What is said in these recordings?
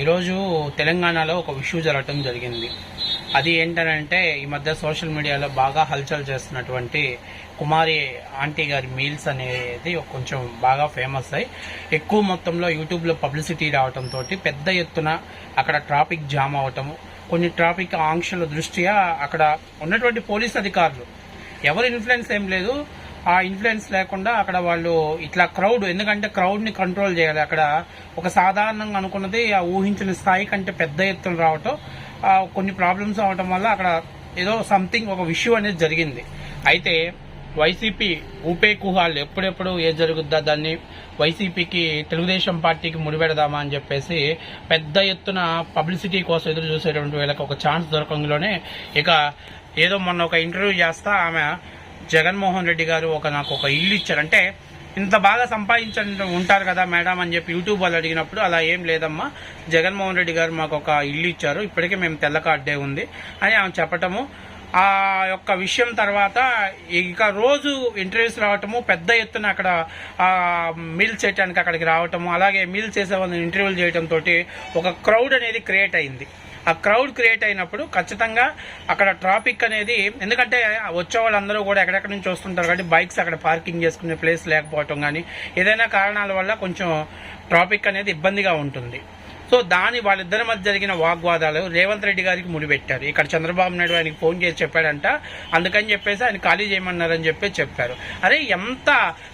ఈరోజు తెలంగాణలో ఒక ఇష్యూ జరగటం జరిగింది. అది ఏంటనంటే ఈ మధ్య సోషల్ మీడియాలో బాగా హల్చల్ చేస్తున్నటువంటి కుమారి ఆంటీ గారి మీల్స్ అనేది కొంచెం బాగా ఫేమస్ అయ్యి ఎక్కువ మొత్తంలో యూట్యూబ్లో పబ్లిసిటీ రావడంతో పెద్ద ఎత్తున అక్కడ ట్రాఫిక్ జామ్ అవటము కొన్ని ట్రాఫిక్ ఆంక్షల దృష్ట్యా అక్కడ ఉన్నటువంటి పోలీస్ అధికారులు. ఎవరు ఇన్ఫ్లుయెన్స్ ఏం లేదు ఆ ఇన్ఫ్లుయెన్స్ లేకుండా అక్కడ వాళ్ళు ఇట్లా క్రౌడ్ ఎందుకంటే క్రౌడ్ని కంట్రోల్ చేయాలి. అక్కడ ఒక సాధారణంగా అనుకున్నది ఆ ఊహించిన స్థాయి కంటే పెద్ద ఎత్తున రావటం కొన్ని ప్రాబ్లమ్స్ అవటం వల్ల అక్కడ ఏదో సంథింగ్ ఒక విషయం అనేది జరిగింది. అయితే వైసీపీ ఊపే కుహాలు ఎప్పుడెప్పుడు ఏది జరుగుద్దా దాన్ని వైసీపీకి తెలుగుదేశం పార్టీకి ముడిపెడదామా అని చెప్పేసి పెద్ద ఎత్తున పబ్లిసిటీ కోసం ఎదురు చూసేటువంటి వీళ్ళకి ఒక ఛాన్స్ దొరకంలోనే ఇక ఏదో మొన్న ఒక ఇంటర్వ్యూ చేస్తా ఆమె జగన్మోహన్ రెడ్డి గారు ఒక నాకు ఒక ఇల్లు ఇచ్చారు. అంటే ఇంత బాగా సంపాదించండి ఉంటారు కదా మేడం అని చెప్పి యూట్యూబ్ వాళ్ళు అడిగినప్పుడు అలా ఏం లేదమ్మా జగన్మోహన్ రెడ్డి గారు మాకు ఒక ఇల్లు ఇచ్చారు ఇప్పటికే మేము తెల్ల కార్డే ఉంది అని ఆమె చెప్పటము. ఆ యొక్క విషయం తర్వాత ఇంకా రోజు ఇంటర్వ్యూస్ రావటము పెద్ద ఎత్తున అక్కడ మీల్ చేయడానికి అక్కడికి రావటము అలాగే మీల్ చేసే వాళ్ళని ఇంటర్వ్యూలు చేయటంతో ఒక క్రౌడ్ అనేది క్రియేట్ అయింది. ఆ క్రౌడ్ క్రియేట్ అయినప్పుడు ఖచ్చితంగా అక్కడ ట్రాఫిక్ అనేది ఎందుకంటే వచ్చే వాళ్ళందరూ కూడా ఎక్కడెక్కడ నుంచి వస్తుంటారు కాబట్టి బైక్స్ అక్కడ పార్కింగ్ చేసుకునే ప్లేస్ లేకపోవటం కానీ ఏదైనా కారణాల వల్ల కొంచెం ట్రాఫిక్ అనేది ఇబ్బందిగా ఉంటుంది. సో దాని వాళ్ళిద్దరి మధ్య జరిగిన వాగ్వాదాలు రేవంత్ రెడ్డి గారికి ముడిపెట్టారు. ఇక్కడ చంద్రబాబు నాయుడు ఆయనకి ఫోన్ చేసి చెప్పాడంట. అందుకని చెప్పేసి ఆయన ఖాళీ చేయమన్నారని చెప్పి చెప్పారు. అరే ఎంత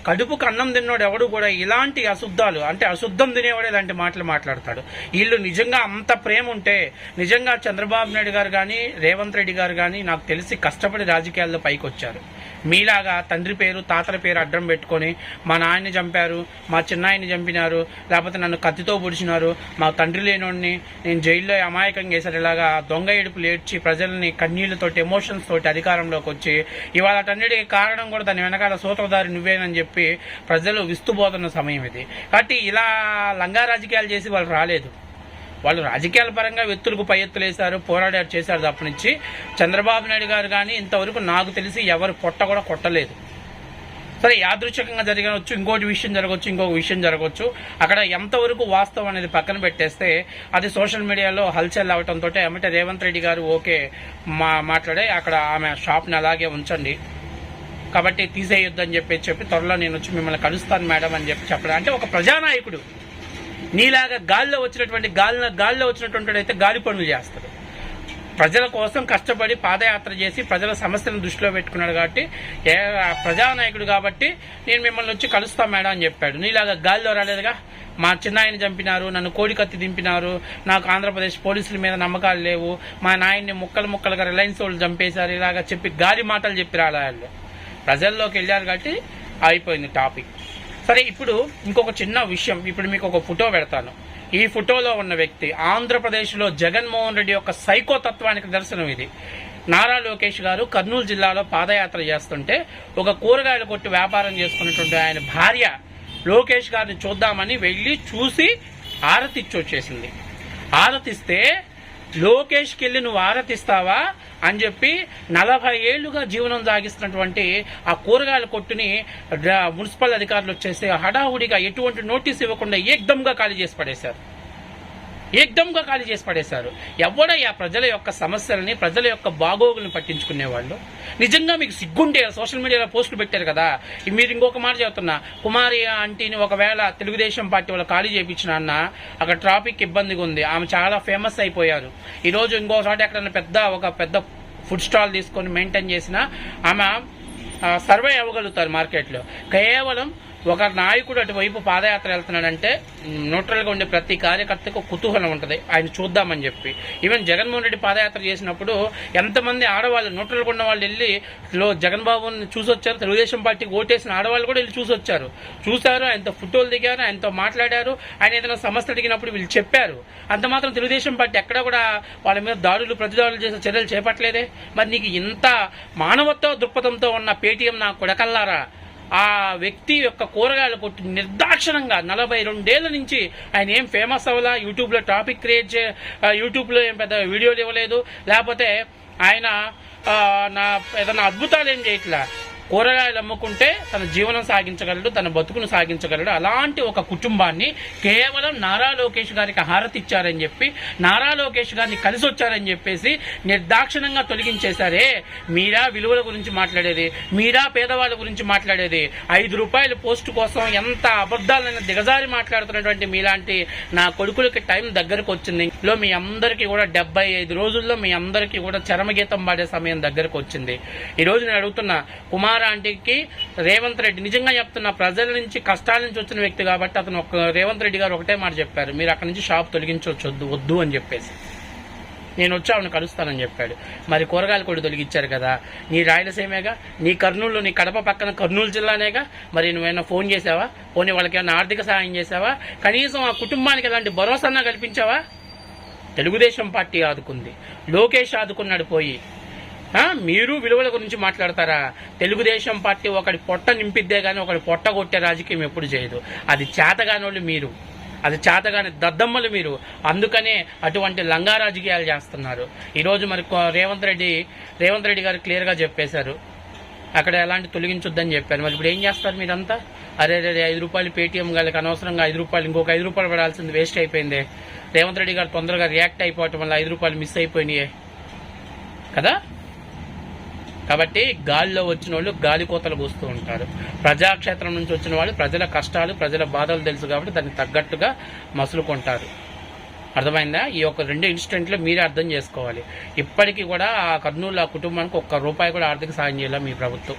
కడుపుకు అన్నం తిన్నోడు ఎవడు కూడా ఇలాంటి అశుద్ధాలు అంటే అశుద్ధం తినేవాడు ఇలాంటి మాటలు మాట్లాడతాడు. వీళ్ళు నిజంగా అంత ప్రేమ ఉంటే నిజంగా చంద్రబాబు నాయుడు గారు కానీ రేవంత్ రెడ్డి గారు కానీ నాకు తెలిసి కష్టపడి రాజకీయాల్లో పైకి వచ్చారు మీలాగా తండ్రి పేరు తాతల పేరు అడ్డం పెట్టుకొని మా నాయన్ని చంపారు మా చిన్నాయన్ని చంపినారు లేకపోతే నన్ను కత్తితో పొడిచినారు. మా తండ్రి లేనోడిని నేను జైల్లో అమాయకంగా వేశారు. ఇలాగా దొంగ ఏడుపులు ఏడ్చి ప్రజల్ని కన్నీళ్ళతోటి ఎమోషన్స్ తోటి అధికారంలోకి వచ్చి ఇవాళ అటన్నిటికి కారణం కూడా దాని వెనకాల సూత్రధారి నువ్వేనని చెప్పి ప్రజలు విస్తుపోతున్న సమయం ఇది. కాబట్టి ఇలా లంగా రాజకీయాలు చేసి వాళ్ళు రాలేదు. వాళ్ళు రాజకీయాల పరంగా వ్యక్తులకు పై ఎత్తులు వేశారు పోరాడారు చేశారు తప్ప నుంచి చంద్రబాబు నాయుడు గారు కానీ ఇంతవరకు నాకు తెలిసి ఎవరు పొట్ట కూడా కొట్టలేదు. సరే యాదృచ్ఛికంగా జరగవచ్చు ఇంకోటి విషయం జరగవచ్చు ఇంకొక విషయం జరగవచ్చు అక్కడ ఎంతవరకు వాస్తవం అనేది పక్కన పెట్టేస్తే అది సోషల్ మీడియాలో హల్చల్ అవటంతో ఏమంటే రేవంత్ రెడ్డి గారు ఓకే మా మాట్లాడే అక్కడ ఆమె షాప్ని అలాగే ఉంచండి. కాబట్టి తీసేయొద్దని చెప్పి చెప్పి త్వరలో నేను వచ్చి మిమ్మల్ని కలుస్తాను మేడం అని చెప్పి చెప్పడం. అంటే ఒక ప్రజానాయకుడు. నీలాగా గాల్లో వచ్చినటువంటి గాలిన గాల్లో వచ్చినటువంటి అయితే గాలి పనులు చేస్తాడు ప్రజల కోసం కష్టపడి పాదయాత్ర చేసి ప్రజల సమస్యలను దృష్టిలో పెట్టుకున్నాడు కాబట్టి ఏ ప్రజానాయకుడు కాబట్టి నేను మిమ్మల్ని వచ్చి కలుస్తా మేడం అని చెప్పాడు. నీలాగా గాల్లో రాలేదుగా? మా చిన్నాయని చంపినారు నన్ను కోడికత్తి దింపినారు నాకు ఆంధ్రప్రదేశ్ పోలీసుల మీద నమ్మకాలు లేవు మా నాయన్ని ముక్కలు ముక్కలుగా రిలయన్స్ వాళ్ళు చంపేశారు ఇలాగా చెప్పి గాలి మాటలు చెప్పి రాళ్ళు ప్రజల్లోకి వెళ్ళారు కాబట్టి అయిపోయింది టాపిక్. సరే ఇప్పుడు ఇంకొక చిన్న విషయం. ఇప్పుడు మీకు ఒక ఫోటో పెడతాను. ఈ ఫోటోలో ఉన్న వ్యక్తి ఆంధ్రప్రదేశ్లో జగన్మోహన్ రెడ్డి యొక్క సైకోతత్వానికి దర్శనం ఇది. నారా లోకేష్ గారు కర్నూలు జిల్లాలో పాదయాత్ర చేస్తుంటే ఒక కూరగాయల కొట్టి వ్యాపారం చేసుకున్నటువంటి ఆయన భార్య లోకేష్ గారిని చూద్దామని వెళ్ళి చూసి ఆరతిచ్చి వచ్చేసింది ఆరతిస్తే లోకేష్కి వెళ్ళి నువ్వు ఆరతిస్తావా అని చెప్పి నలభై ఏళ్ళుగా జీవనం సాగిస్తున్నటువంటి ఆ కూరగాయల కొట్టుని మున్సిపల్ అధికారులు వచ్చేసి హడావుడిగా ఎటువంటి నోటీస్ ఇవ్వకుండా ఏకదంగా ఖాళీ చేసి పడేశారు. ఏకదంగా ఖాళీ చేసి పడేశారు. ఎవడయ్యా ప్రజల యొక్క సమస్యలని ప్రజల యొక్క బాగోగులను పట్టించుకునే వాళ్ళు నిజంగా మీకు సిగ్గుంటే సోషల్ మీడియాలో పోస్టులు పెట్టారు కదా? మీరు ఇంకొక మాట చెబుతున్నా. కుమారి ఆంటీని ఒకవేళ తెలుగుదేశం పార్టీ వాళ్ళు ఖాళీ చేయించిన అన్న అక్కడ ట్రాఫిక్ ఇబ్బందిగా ఉంది. ఆమె చాలా ఫేమస్ అయిపోయారు. ఈరోజు ఇంకో ఇంకోసారి ఎక్కడన్నా పెద్ద ఒక పెద్ద ఫుడ్ స్టాల్ తీసుకొని మెయింటైన్ చేసిన ఆమె సర్వే అవ్వగలుగుతారు మార్కెట్లో. కేవలం ఒక నాయకుడు అటువైపు పాదయాత్ర వెళ్తున్నాడంటే న్యూట్రల్గా ఉండే ప్రతి కార్యకర్తకు కుతూహలం ఉంటుంది. ఆయన చూద్దామని చెప్పి. ఈవెన్ జగన్మోహన్ రెడ్డి పాదయాత్ర చేసినప్పుడు ఎంతమంది ఆడవాళ్ళు న్యూట్రల్గా ఉన్న వాళ్ళు వెళ్ళి లో జగన్ బాబుని చూసొచ్చారు తెలుగుదేశం పార్టీకి ఓటేసిన ఆడవాళ్ళు కూడా వెళ్ళి చూసొచ్చారు. చూశారు ఆయనతో ఫోటోలు దిగారు ఆయనతో మాట్లాడారు ఆయన ఏదైనా సమస్య అడిగినప్పుడు వీళ్ళు చెప్పారు. అంత మాత్రం తెలుగుదేశం పార్టీ ఎక్కడ కూడా వాళ్ళ మీద దాడులు ప్రతిదాడులు చేసే చర్యలు చేపట్టలేదే. మరి నీకు ఇంత మానవత్వ దృక్పథంతో ఉన్న పేటీఎం నా కొడకల్లారా? ఆ వ్యక్తి యొక్క కూరగాయల కొట్టు నిర్దాక్షణంగా నలభై రెండేళ్ళ నుంచి ఆయన ఏం ఫేమస్ అవ్వలా? యూట్యూబ్లో టాపిక్ క్రియేట్ చే యూట్యూబ్లో ఏం పెద్ద వీడియోలు ఇవ్వలేదు. లేకపోతే ఆయన నా ఏదైనా అద్భుతాలు ఏం చేయట్లా? కూరగాయలు అమ్ముకుంటే తన జీవనం సాగించగలడు తన బతుకును సాగించగలడు. అలాంటి ఒక కుటుంబాన్ని కేవలం నారా లోకేష్ గారికి హారతి ఇచ్చారని చెప్పి నారా లోకేష్ గారిని కలిసి వచ్చారని చెప్పేసి నిర్దాక్షిణంగా తొలగించేశారే. మీరా విలువల గురించి మాట్లాడేది? మీరా పేదవాళ్ళ గురించి మాట్లాడేది? ఐదు రూపాయల పోస్ట్ కోసం ఎంత అబద్ధాలైన దిగజారి మాట్లాడుతున్నటువంటి మీలాంటి నా కొడుకులకి టైం దగ్గరకు వచ్చింది. లో మీ అందరికీ కూడా డెబ్బై ఐదు రోజుల్లో మీ అందరికీ కూడా చరమగీతం పాడే సమయం దగ్గరకు వచ్చింది. ఈరోజు నేను అడుగుతున్నా కుమార్ ఆంటీకి రేవంత్ రెడ్డి. నిజంగా చెప్తున్న ప్రజల నుంచి కష్టాల నుంచి వచ్చిన వ్యక్తి కాబట్టి అతను ఒక రేవంత్ రెడ్డి గారు ఒకటే మాట చెప్పారు. మీరు అక్కడి నుంచి షాప్ తొలగించవచ్చు వద్దు వద్దు అని చెప్పేసి. నేను వచ్చి ఆవిడని కలుస్తానని చెప్పాడు. మరి కూరగాయలు కూడా తొలగించారు కదా. నీ రాయలసీమేగా? నీ కర్నూలు నీ కడప పక్కన కర్నూలు జిల్లానేగా? మరి నువ్వేమైనా ఫోన్ చేసావా పోనీ వాళ్ళకి ఏమైనా ఆర్థిక సహాయం చేసావా కనీసం ఆ కుటుంబానికి ఎలాంటి భరోసా కల్పించావా? తెలుగుదేశం పార్టీ ఆదుకుంది. లోకేష్ ఆదుకున్నాడు పోయి. మీరు విలువల గురించి మాట్లాడతారా? తెలుగుదేశం పార్టీ ఒకటి పొట్ట నింపిద్దే కానీ ఒకటి పొట్ట కొట్టే రాజకీయం ఎప్పుడు చేయదు. అది చేతగానోళ్ళు మీరు. అది చేతగాని దద్దమ్మలు మీరు. అందుకనే అటువంటి లంగా రాజకీయాలు చేస్తున్నారు. ఈరోజు మరి కొ- రేవంత్ రెడ్డి రేవంత్ రెడ్డి గారు క్లియర్గా చెప్పేశారు. అక్కడ ఎలాంటి తొలగించొద్దని చెప్పారు. మరి ఇప్పుడు ఏం చేస్తారు మీరంతా? అరే అరే ఐదు రూపాయలు పేటీఎం గారికి అనవసరంగా ఐదు రూపాయలు ఇంకొక ఐదు రూపాయలు పడాల్సింది వేస్ట్ అయిపోయింది. రేవంత్ రెడ్డి గారు తొందరగా రియాక్ట్ అయిపోవటం వల్ల ఐదు రూపాయలు మిస్ అయిపోయినాయి. కదా? కాబట్టి గాలిలో వచ్చిన వాళ్ళు గాలి కోతలు కూస్తూ ఉంటారు. ప్రజాక్షేత్రం నుంచి వచ్చిన వాళ్ళు ప్రజల కష్టాలు ప్రజల బాధలు తెలుసు కాబట్టి దానికి తగ్గట్టుగా మసులుకుంటారు. అర్థమైందా? ఈ యొక్క రెండు ఇన్సిడెంట్లు మీరే అర్థం చేసుకోవాలి. ఇప్పటికీ కూడా ఆ కర్నూలు ఆ కుటుంబానికి ఒక్క రూపాయి కూడా ఆర్థిక సాయం చేయాలి మీ ప్రభుత్వం.